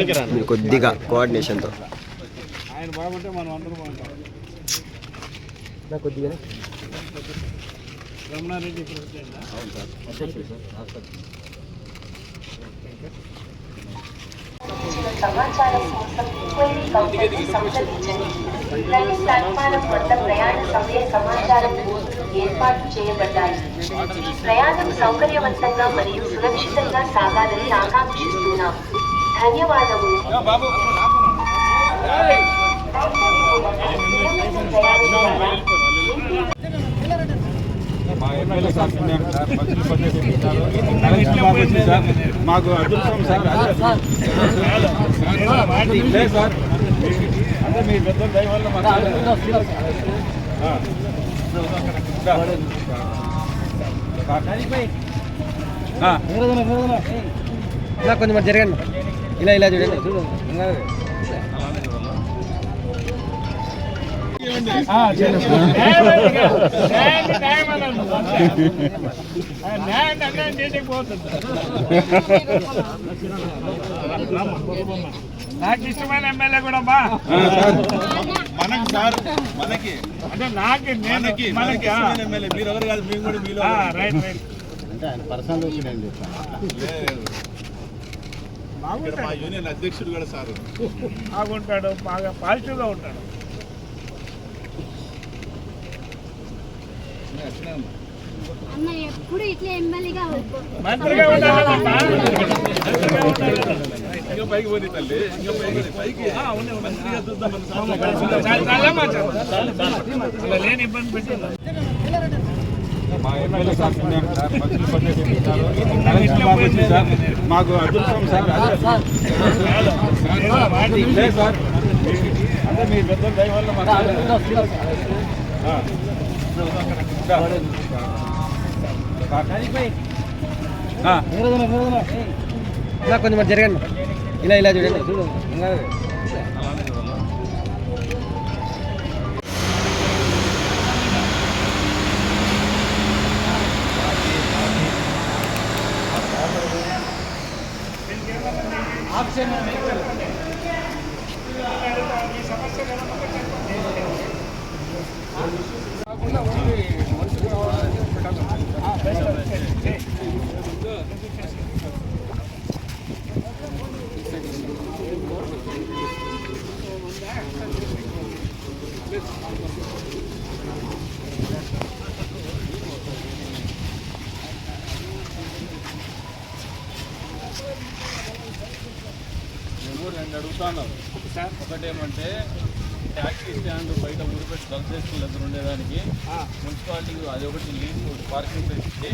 మీరు కొద్దిగా కోఆర్డినేషన్తో ఆయన బాగుంటే మనం అందరం బాగుంటాం. కొద్దిగా రమణారెడ్డి? సమాచారం కోసం ఇంక్వైరీ కౌంటర్ని సంప్రదించండి. రైలు ప్లాట్ఫారం వద్ద ప్రయాణ సమయ సమాచారం బోర్డులు ఏర్పాటు చేయబడ్డాయి. ప్రయాణం సౌకర్యవంతంగా మరియు సురక్షితంగా సాగాలని ఆకాంక్షిస్తున్నాం. ధన్యవాదములు మా ఎమ్మెల్యే సార్ సార్ సార్ మాకు అదృష్టం సార్ లేదు సార్ అదే మీ పెద్ద దయ వల్ల మాకు ఆ. ఆ. ఇలా కొంచెం జరగండి ఇలా ఇలా చూడండి నాకు ఇష్టమైన ఎమ్మెల్యే కూడా బా. ఆ, సార్. మనకి సార్ మనకి. అంటే నాకు నేను మనకి మనకి ఎమ్మెల్యే. మీరు ఎవరు కాదు మేము కూడా మీలో ఆ, రైట్ రైట్. ఇక్కడ మా యూనియన్ అధ్యక్షుడు కూడా సార్. బాగుంటాడు బాగా పాజిటివ్గా ఉంటాడు. అన్న ఎప్పుడు ఇట్లా ఎమ్మెల్యేగా మంత్రిగా ఉండాలమ్మా మంత్రిగా ఉండాలి ఇంకా పైకి పోనీ తల్లి. ఇంకా పైకి పైకి. మంత్రిగా చూద్దాం మన సార్. చాలు, చాలమ్మా, చాలు. అలా లేని ఇబ్బంది పెట్టింది మా ఎమ్మెల్యే సార్. మాకు అదృష్టం సార్ లేదు సార్ అదే మీ పెద్ద దయ వల్ల మాకు ఆ. ఆ. ఇలా కొంచెం మరి జరగండి ఇలా ఇలా చూడండి చూడు నేను రెండు అడుగుతాను. ఒకటేమంటే ట్యాక్సీ స్టాండ్ బయట ఊరు పెట్టి దళసేసుకుని దగ్గర ఉండేదానికి మున్సిపాలిటీకి అది ఒకటి లీజ్ పార్కింగ్ ప్లేస్ ఇచ్చి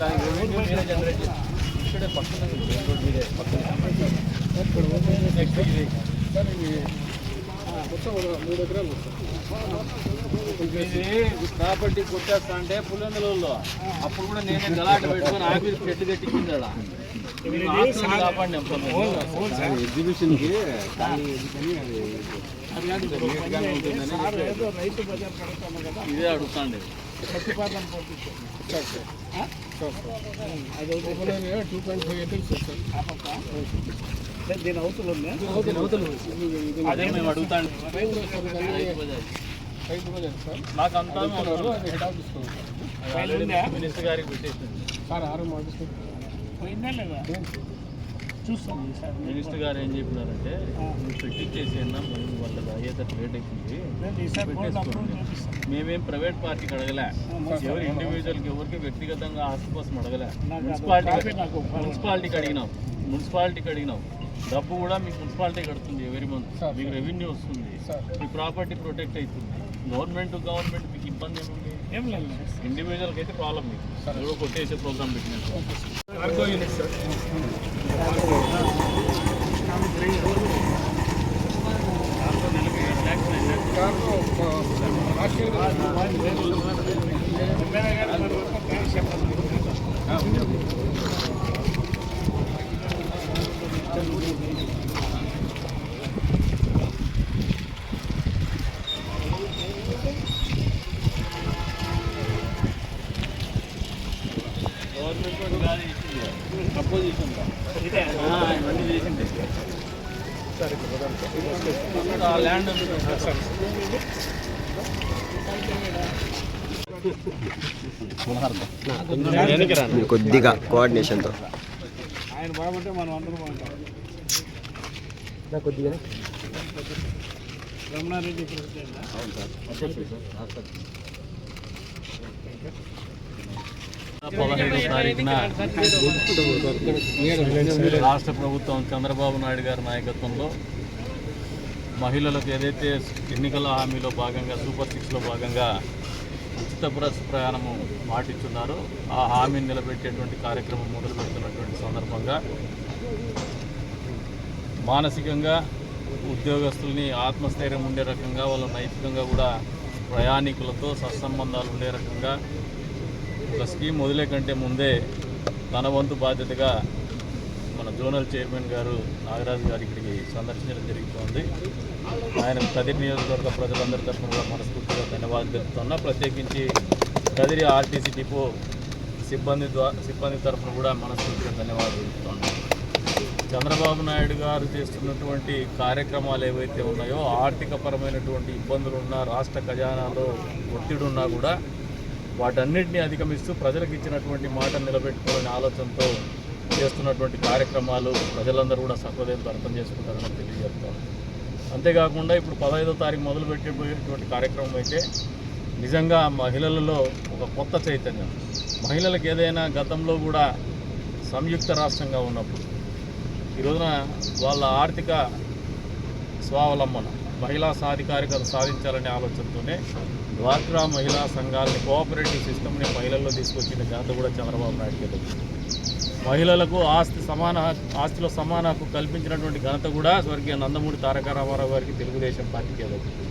దానికి రెవెన్యూ మీరే జనరేట్ చేసి ఇక్కడే పక్కన రోడ్ మీదే పక్కన. నెక్స్ట్ ఇది. ఇది ప్రాపర్టీ కొట్టేస్తా అంటే పులివెందులలో అప్పుడు కూడా నేనే గలాట పెట్టుకొని ఆఫీస్ చెట్టు కట్టించింది అలా కాపాడి ఎగ్జిబిషన్కి ఏదో రైతు బజార్ కడుతున్నాం కదా ఇదే అడుగుతాండి ప్రతిపాదన పంపించారు అది టూ పాయింట్ ఫైవ్ ఎయిట్ దీని అవతల అదే మేము అడుగుతాండి నాకు అంతా ఆల్రెడీ మినిస్టర్ గారికి పోయిందా లేదా చూస్తాం ఈసారి మినిస్టర్ గారు ఏం చెప్పినారంటే పెట్టించేసి అయ్యేటట్టు రేట్ అప్రూవ్ పెట్టేసుకోండి మేమేం ప్రైవేట్ పార్టీకి అడగలే. ఎవరు ఇండివిజువల్కి ఎవరికి వ్యక్తిగతంగా ఆస్తి కోసం అడగలే. మున్సిపాలిటీ మున్సిపాలిటీకి అడిగినాం. మున్సిపాలిటీకి అడిగినాం. డబ్బు కూడా మీకు మున్సిపాలిటీ కడుతుంది ఎవరి మంత్ మీకు రెవెన్యూ వస్తుంది. మీ ప్రాపర్టీ ప్రొటెక్ట్ అవుతుంది. గవర్నమెంట్ గవర్నమెంట్ మీకు ఇబ్బంది ఏముంది? ఏం లేదు ఇండివిజువల్కి అయితే ప్రాబ్లం ఎవరో కొట్టేసే ప్రోగ్రామ్ పెట్టినట్టు ఎమ్మెల్యే గారు మరి ఒక పేరు చెప్పండి గవర్నమెంట్ కాదు ఇచ్చింది అపోజిషన్ ఇదే ఇవన్నీ చేసింది ఆ ల్యాండ్ కొద్దిగా కోఆర్డినేషన్తో. ఆయన బాగుంటే మనం అందరం బాగుంటాం. కొద్దిగా రమణారెడ్డి ప్రెసిడెంట్ పదహైదో తారీఖున రాష్ట్ర ప్రభుత్వం చంద్రబాబు నాయుడు గారి నాయకత్వంలో మహిళలకు ఏదైతే ఎన్నికల హామీలో భాగంగా సూపర్ సిక్స్లో భాగంగా ఉచిత బస్ ప్రయాణము మాటిచ్చున్నారో ఆ హామీని నిలబెట్టేటువంటి కార్యక్రమం మొదలు పెడుతున్నటువంటి సందర్భంగా మానసికంగా ఉద్యోగస్తుల్ని ఆత్మస్థైర్యం ఉండే రకంగా వాళ్ళ నైతికంగా కూడా ప్రయాణికులతో సత్సంబంధాలు ఉండే రకంగా ఒక స్కీమ్ వదిలే కంటే ముందే తన వంతు బాధ్యతగా మన జోనల్ చైర్మన్ గారు నాగరాజు గారు ఇక్కడికి సందర్శించడం జరుగుతోంది. ఆయన కదిరి నియోజకవర్గ ప్రజలందరి తరఫున కూడా మనస్ఫూర్తిగా ధన్యవాదాలు తెలుపుతున్నా. ప్రత్యేకించి కదిరి ఆర్టీసీ డిపో సిబ్బంది ద్వారా సిబ్బంది తరఫున కూడా మనస్ఫూర్తిగా ధన్యవాదాలు తెలుపుతున్నాం. చంద్రబాబు నాయుడు గారు చేస్తున్నటువంటి కార్యక్రమాలు ఏవైతే ఉన్నాయో ఆర్థికపరమైనటువంటి ఇబ్బందులు ఉన్నా రాష్ట్ర ఖజానాలో ఒత్తిడి ఉన్నా కూడా వాటన్నిటిని అధిగమిస్తూ ప్రజలకు ఇచ్చినటువంటి మాట నిలబెట్టుకోవాలనే ఆలోచనతో చేస్తున్నటువంటి కార్యక్రమాలు ప్రజలందరూ కూడా సహృదయంతో అర్థం చేసుకుంటారని తెలియజేస్తాను అంతేకాకుండా ఇప్పుడు పదహైదో తారీఖు మొదలు పెట్టబోయేటువంటి కార్యక్రమం అయితే నిజంగా మహిళలలో ఒక కొత్త చైతన్యం. మహిళలకు ఏదైనా గతంలో కూడా సంయుక్త రాష్ట్రంగా ఉన్నప్పుడు ఈ రోజున వాళ్ళ ఆర్థిక స్వావలంబన మహిళా సాధికారికత సాధించాలనే ఆలోచనతోనే డ్వాక్రా మహిళా సంఘాలని కోఆపరేటివ్ సిస్టమ్ని మహిళల్లో తీసుకొచ్చిన ఘనత కూడా చంద్రబాబు నాయుడు గారు మహిళలకు ఆస్తి సమాన ఆస్తిలో సమాన హక్కు కల్పించినటువంటి ఘనత కూడా స్వర్గీయ నందమూరి తారక రామారావు గారికి తెలుగుదేశం పార్టీకి దక్కుతుంది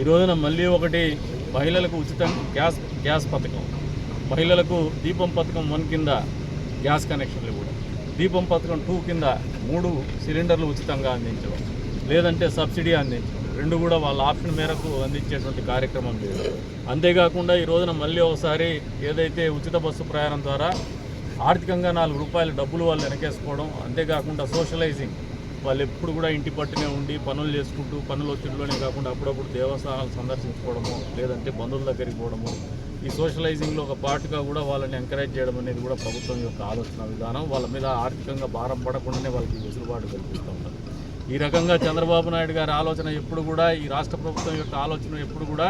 ఈ రోజున మళ్ళీ ఒకటి మహిళలకు ఉచిత గ్యాస్ గ్యాస్ పథకం. మహిళలకు దీపం పథకం వన్ కింద గ్యాస్ కనెక్షన్లు కూడా. దీపం పథకం టూ కింద మూడు సిలిండర్లు ఉచితంగా అందించడం. లేదంటే సబ్సిడీ అందించడం. రెండు కూడా వాళ్ళ ఆప్షన్ మేరకు అందించేటువంటి కార్యక్రమం లేదు. అంతేకాకుండా ఈ రోజున మళ్ళీ ఒకసారి ఏదైతే ఉచిత బస్సు ప్రయాణం ద్వారా ఆర్థికంగా నాలుగు రూపాయల డబ్బులు వాళ్ళు వెనకేసుకోవడం అంతేకాకుండా సోషలైజింగ్. వాళ్ళు ఎప్పుడు కూడా ఇంటి పట్టునే ఉండి పనులు చేసుకుంటూ పనులు ఒత్తిడిలోనే కాకుండా అప్పుడప్పుడు దేవస్థానాలు సందర్శించుకోవడము లేదంటే బంధువుల దగ్గరికి పోవడము ఈ సోషలైజింగ్లో ఒక పార్ట్గా కూడా వాళ్ళని ఎంకరేజ్ చేయడం అనేది కూడా ప్రభుత్వం యొక్క ఆలోచన విధానం. వాళ్ళ మీద ఆర్థికంగా భారం పడకుండానే వాళ్ళకి వెసులుబాటు కల్పిస్తూ ఉంటారు. ఈ రకంగా చంద్రబాబు నాయుడు గారి ఆలోచన ఎప్పుడు కూడా ఈ రాష్ట్ర ప్రభుత్వం యొక్క ఆలోచన ఎప్పుడు కూడా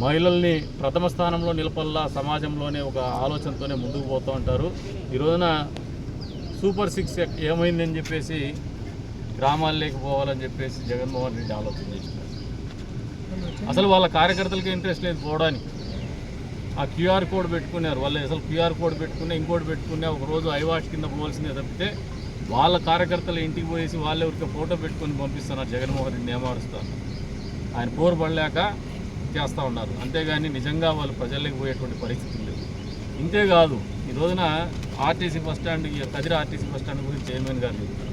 మహిళల్ని ప్రథమ స్థానంలో నిలపల్లా సమాజంలోనే ఒక ఆలోచనతోనే ముందుకు పోతూ ఉంటారు. ఈ రోజున సూపర్ సిక్స్ ఏమైందని చెప్పేసి గ్రామాల్లోకి పోవాలని చెప్పేసి జగన్మోహన్ రెడ్డి ఆలోచన చేసినారు అసలు వాళ్ళ కార్యకర్తలకి ఇంట్రెస్ట్ లేదు పోవడానికి. ఆ క్యూఆర్ కోడ్ పెట్టుకున్నారు. వాళ్ళు అసలు క్యూఆర్ కోడ్ పెట్టుకునే ఇంకోటి పెట్టుకునే ఒక రోజు ఐవాష్ కింద పోవాల్సిందే తప్పితే వాళ్ళ కార్యకర్తలు ఇంటికి పోయేసి వాళ్ళే ఊరికే ఫోటో పెట్టుకొని పంపిస్తున్నారు జగన్మోహన్ రెడ్డి నియమారుస్తారు ఆయన పోరు పడలేక చేస్తూ ఉన్నారు. అంతేగాని నిజంగా వాళ్ళు ప్రజల్లోకి పోయేటువంటి పరిస్థితి లేదు. ఇంతేకాదు ఈ రోజున RTC bus stand Kadiri RTC bus stand గురించి చైర్మన్ గారు చెప్పారు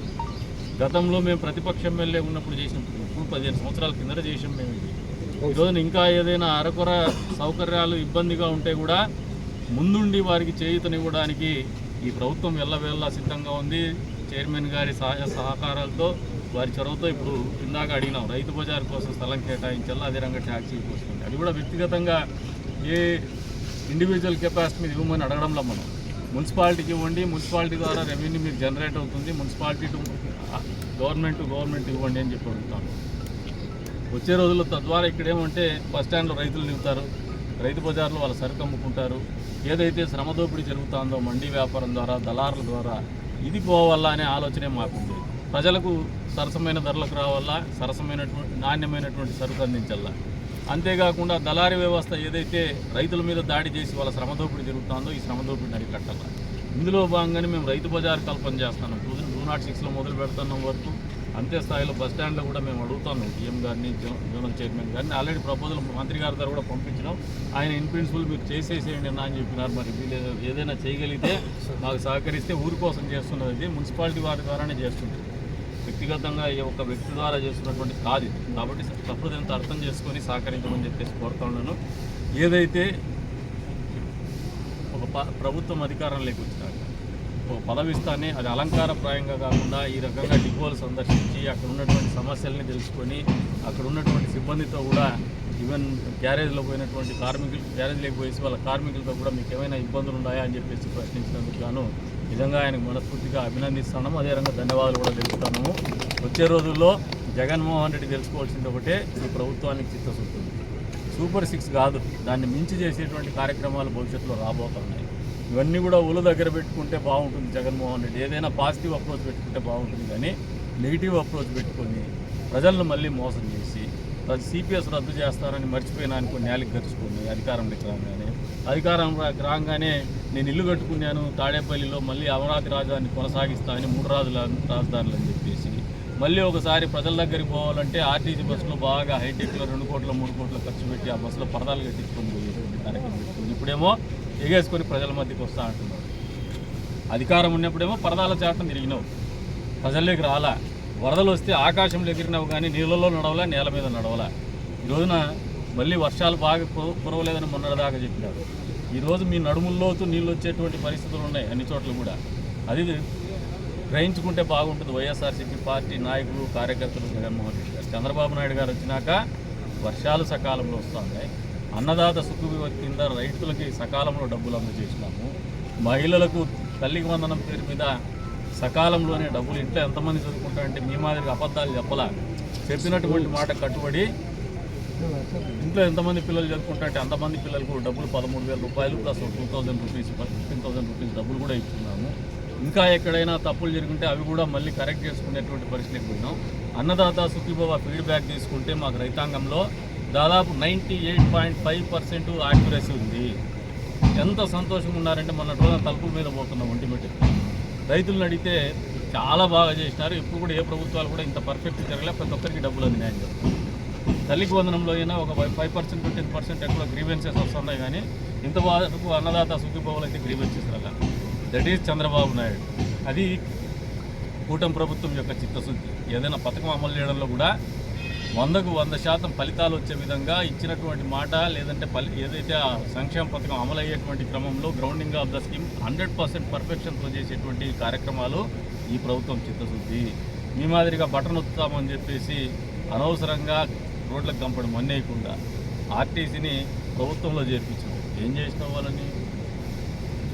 గతంలో మేము ప్రతిపక్ష ఎమ్మెల్యే ఉన్నప్పుడు చేసినప్పుడు ఇప్పుడు పదిహేను సంవత్సరాల కిందట చేసాం మేము ఇది. ఈ రోజున ఇంకా ఏదైనా అరకొర సౌకర్యాలు ఇబ్బందిగా ఉంటే కూడా ముందుండి వారికి చేయూతనివ్వడానికి ఈ ప్రభుత్వం వెళ్ళవేళ్ళ సిద్ధంగా ఉంది. చైర్మన్ గారి సహాయ సహకారాలతో వారి చొరవతో ఇప్పుడు ఇందాక అడిగినాం రైతు బజార్ కోసం స్థలం కేటాయించాలా అదే రంగా ట్యాక్సీ కోసం. అది కూడా వ్యక్తిగతంగా ఏ ఇండివిజువల్ కెపాసిటీ మీద ఇవ్వమని అడగడంలో మనం. మున్సిపాలిటీకి ఇవ్వండి మున్సిపాలిటీ ద్వారా రెవెన్యూ మీకు జనరేట్ అవుతుంది municipality to government to government ఇవ్వండి అని చెప్పి అడుగుతాను. వచ్చే రోజుల్లో తద్వారా ఇక్కడ ఏమంటే బస్ స్టాండ్లో రైతులు నిలుపుతారు రైతు బజార్లో వాళ్ళ సరుకు అమ్ముకుంటారు ఏదైతే శ్రమ దోపిడీ జరుగుతుందో మండీ వ్యాపారం ద్వారా దళారుల ద్వారా ఇది పోవాలా అనే ఆలోచనే మాకుండేది. ప్రజలకు సరసమైన ధరలకు రావాలా సరసమైనటువంటి నాణ్యమైనటువంటి సరుకు అందించాలా అంతేకాకుండా దళారీ వ్యవస్థ ఏదైతే రైతుల మీద దాడి చేసి వాళ్ళ శ్రమ దోపిడీ జరుగుతుందో ఈ శ్రమ దోపిడీని అరికట్టాలి ఇందులో భాగంగానే మేము రైతు బజార్ కల్పన చేస్తున్నాం. టూ టూ నాట్ సిక్స్లో మొదలు పెడుతున్నాం వరకు అంతే స్థాయిలో బస్ స్టాండ్లో కూడా మేము అడుగుతున్నాం. డిఎం గారిని జోనల్ చైర్మన్ గారిని ఆల్రెడీ ప్రపోజల్ మంత్రి గారి ద్వారా కూడా పంపించినాం. ఆయన ఇన్ ప్రిన్సిపల్ మీరు చేసేసేయండి అన్న అని చెప్పినారు. మరి వీళ్ళు ఏదైనా చేయగలిగితే మాకు సహకరిస్తే ఊరి కోసం చేస్తున్నది మున్సిపాలిటీ వారి ద్వారానే చేస్తుంది వ్యక్తిగతంగా ఏ ఒక్క వ్యక్తి ద్వారా చేస్తున్నటువంటి కాదు కాబట్టి తప్పుడు ఎంత అర్థం చేసుకొని సహకరించమని చెప్పేసి కోరుతా ఉన్నాను. ఏదైతే ఒక ప- ప్రభుత్వం అధికారంలోకి వచ్చినాక పదవిస్తానే అది అలంకారప్రాయంగా కాకుండా ఈ రకంగా డిపోలు సందర్శించి అక్కడ ఉన్నటువంటి సమస్యల్ని తెలుసుకొని అక్కడ ఉన్నటువంటి సిబ్బందితో కూడా ఈవెన్ గ్యారేజ్లో పోయినటువంటి కార్మికులు గ్యారేజ్లోకి పోయేసి వాళ్ళ కార్మికులతో కూడా మీకు ఏమైనా ఇబ్బందులు ఉన్నాయా అని చెప్పేసి ప్రశ్నించినందుకు గాను నిజంగా ఆయనకు మనస్ఫూర్తిగా అభినందిస్తున్నాము. అదే ధన్యవాదాలు కూడా తెలుపుతున్నాము వచ్చే రోజుల్లో జగన్మోహన్ రెడ్డి తెలుసుకోవాల్సింది ఒకటే ఈ ప్రభుత్వానికి చిత్తశుద్ధి. సూపర్ సిక్స్ కాదు దాన్ని మించి చేసేటువంటి కార్యక్రమాలు భవిష్యత్తులో రాబోతున్నాయి. ఇవన్నీ కూడా ఒళ్ళు దగ్గర పెట్టుకుంటే బాగుంటుంది జగన్మోహన్ రెడ్డి. ఏదైనా పాజిటివ్ అప్రోచ్ పెట్టుకుంటే బాగుంటుంది కానీ నెగిటివ్ అప్రోచ్ పెట్టుకొని ప్రజలను మళ్ళీ మోసం చేసి సిపిఎస్ రద్దు చేస్తారని మర్చిపోయినా అనుకుని నేలకు గడుచుకుని అధికారంలోకి రాగానే అధికారం రాగానే నేను ఇల్లు కట్టుకున్నాను తాడేపల్లిలో మళ్ళీ అమరావతి రాజధాని కొనసాగిస్తామని మూడు రాజుల రాజధానులు అని చెప్పేసి. మళ్ళీ ఒకసారి ప్రజల దగ్గరికి పోవాలంటే ఆర్టీసీ బస్సులో బాగా హైటెక్లో రెండు కోట్ల మూడు కోట్ల ఖర్చు పెట్టి ఆ బస్సులో పరదాలు కట్టించుకొని పోయేటువంటి కార్యక్రమం పెట్టుకుంది ఇప్పుడేమో ఎగేసుకొని ప్రజల మధ్యకి వస్తా అంటున్నారు. అధికారం ఉన్నప్పుడేమో పరదాల చాటం తిరిగినావు. ప్రజల్లోకి రాలా. వరదలు వస్తే ఆకాశంలో ఎగిరినావు కానీ నీళ్ళలో నడవలా నేల మీద నడవలా. ఈ రోజున మళ్ళీ వర్షాలు బాగా కురవలేదని మొన్నటిదాకా చెప్పినాడు ఈరోజు మీ నడుముల్లోతు నీళ్ళు వచ్చేటువంటి పరిస్థితులు ఉన్నాయి అన్ని చోట్ల కూడా. అది గ్రహించుకుంటే బాగుంటుంది వైఎస్ఆర్సీపీ పార్టీ నాయకులు కార్యకర్తలు జగన్మోహన్ రెడ్డి గారు. చంద్రబాబు నాయుడు గారు వచ్చినాక వర్షాలు సకాలంలో వస్తున్నాయి. అన్నదాత సుఖ కింద రైతులకి సకాలంలో డబ్బులు అందజేసినాము. మహిళలకు తల్లికి వందనం పేరు మీద సకాలంలోనే డబ్బులు. ఇంట్లో ఎంతమంది చదువుకుంటారంటే మీ మాదిరిగా అబద్ధాలు చెప్పలా. చెప్పినటువంటి మాట కట్టుబడి ఇంట్లో ఎంతమంది పిల్లలు చదువుకుంటారంటే అంతమంది పిల్లలకు డబ్బులు పదమూడు వేల రూపాయలు plus two thousand rupees fifteen thousand rupees డబ్బులు కూడా ఇస్తున్నాము. ఇంకా ఎక్కడైనా తప్పులు జరుగుంటే అవి కూడా మళ్ళీ కరెక్ట్ చేసుకునేటువంటి పరిస్థితికి పోయినాం. అన్నదాత సుఖీబాబా ఫీడ్బ్యాక్ తీసుకుంటే మాకు రైతాంగంలో దాదాపు ninety eight point five percent accuracy ఉంది. ఎంత సంతోషంగా ఉన్నారంటే మొన్న రోజున తలుపుల మీద పోతున్నాం ఒంటిమిటి రైతులను అడిగితే చాలా బాగా చేసినారు. ఇప్పుడు కూడా ఏ ప్రభుత్వాలు కూడా ఇంత పర్ఫెక్ట్ జరగలే. ప్రతి ఒక్కరికి డబ్బులు అందినాయని చెప్తున్నారు తల్లికి వందనంలో అయినా ఒక ఫైవ్ పర్సెంట్ టెన్ పర్సెంట్ ఎక్కువ గ్రీవెన్సెస్ వస్తున్నాయి కానీ ఇంతవరకు అన్నదాత సుఖీభావులు అయితే గ్రీవెన్సెస్ రాల. That is Chandrababu Naidu. అది కూటమి ప్రభుత్వం యొక్క చిత్తశుద్ధి. ఏదైనా పథకం అమలు చేయడంలో కూడా వందకు వంద శాతం ఫలితాలు వచ్చే విధంగా ఇచ్చినటువంటి మాట లేదంటే ఫలి ఏదైతే ఆ సంక్షేమ పథకం అమలు అయ్యేటువంటి క్రమంలో grounding of the scheme hundred percent పర్ఫెక్షన్తో చేసేటువంటి కార్యక్రమాలు ఈ ప్రభుత్వం చిత్తశుద్ధి. మీ మాదిరిగా బటన్ వస్తామని చెప్పేసి అనవసరంగా రోడ్లకు కంపడం మన్నేయకుండా ఆర్టీసీని ప్రభుత్వంలో చేర్పించాం ఏం చేసిన వాళ్ళని?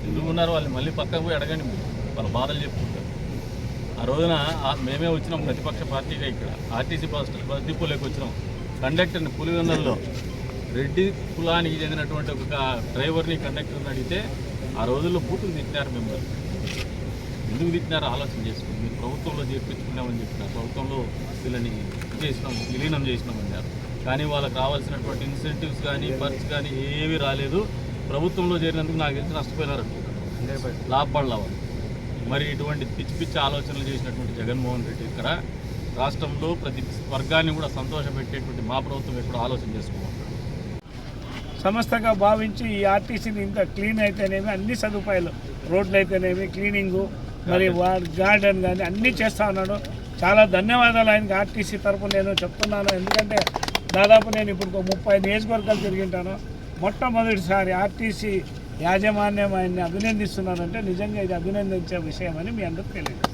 ఎందుకు ఉన్నారు వాళ్ళు? మళ్ళీ పక్కకు పోయి అడగండి మీరు. వాళ్ళ బాధలు చెప్పుకుంటారు. ఆ రోజున మేమే వచ్చినాం ప్రతిపక్ష పార్టీగా ఇక్కడ. ఆర్టీసీ బస్ బస్ వచ్చినాం. కండక్టర్ని పులివెందల్లో రెడ్డి కులానికి చెందినటువంటి ఒక డ్రైవర్ని కండక్టర్ని అడిగితే ఆ రోజుల్లో బూతులు తిట్టినారు మిమ్మల్ని. ఎందుకు తిట్టినారో ఆలోచన చేసుకోండి మీరు ప్రభుత్వంలో చేర్పించుకున్నామని చెప్పినారు. ప్రభుత్వంలో వీళ్ళని చేసినాం విలీనం చేసినామన్నారు. కానీ వాళ్ళకి రావాల్సినటువంటి ఇన్సెంటివ్స్ కానీ పర్క్స్ కానీ ఏవి రాలేదు. ప్రభుత్వంలో చేరినందుకు నాకు తెలిసి నష్టపోయినారు లాభపడలా వాళ్ళు. మరి ఇటువంటి పిచ్చి పిచ్చి ఆలోచనలు చేసినటువంటి జగన్మోహన్ రెడ్డి ఇక్కడ రాష్ట్రంలో ప్రతి వర్గాన్ని కూడా సంతోషపెట్టేటువంటి మా ప్రభుత్వం ఎప్పుడు ఆలోచన చేసుకోవాలి సంస్థగా భావించి ఈ ఆర్టీసీని ఇంత క్లీన్ అయితేనేమి అన్ని సదుపాయాలు రోడ్లు అయితేనేమి క్లీనింగు మరి గార్డెన్ కానీ అన్నీ చేస్తా ఉన్నాడు. చాలా ధన్యవాదాలు ఆయనకి ఆర్టీసీ తరపున నేను చెప్తున్నాను. ఎందుకంటే దాదాపు నేను ఇప్పుడు ఒక ముప్పై నియోజకవర్గాలు తిరిగింటాను మొట్టమొదటిసారి ఆర్టీసీ యాజమాన్యం ఆయన్ని అభినందిస్తున్నానంటే నిజంగా ఇది అభినందించే విషయం అని మీ అందరికీ తెలియదు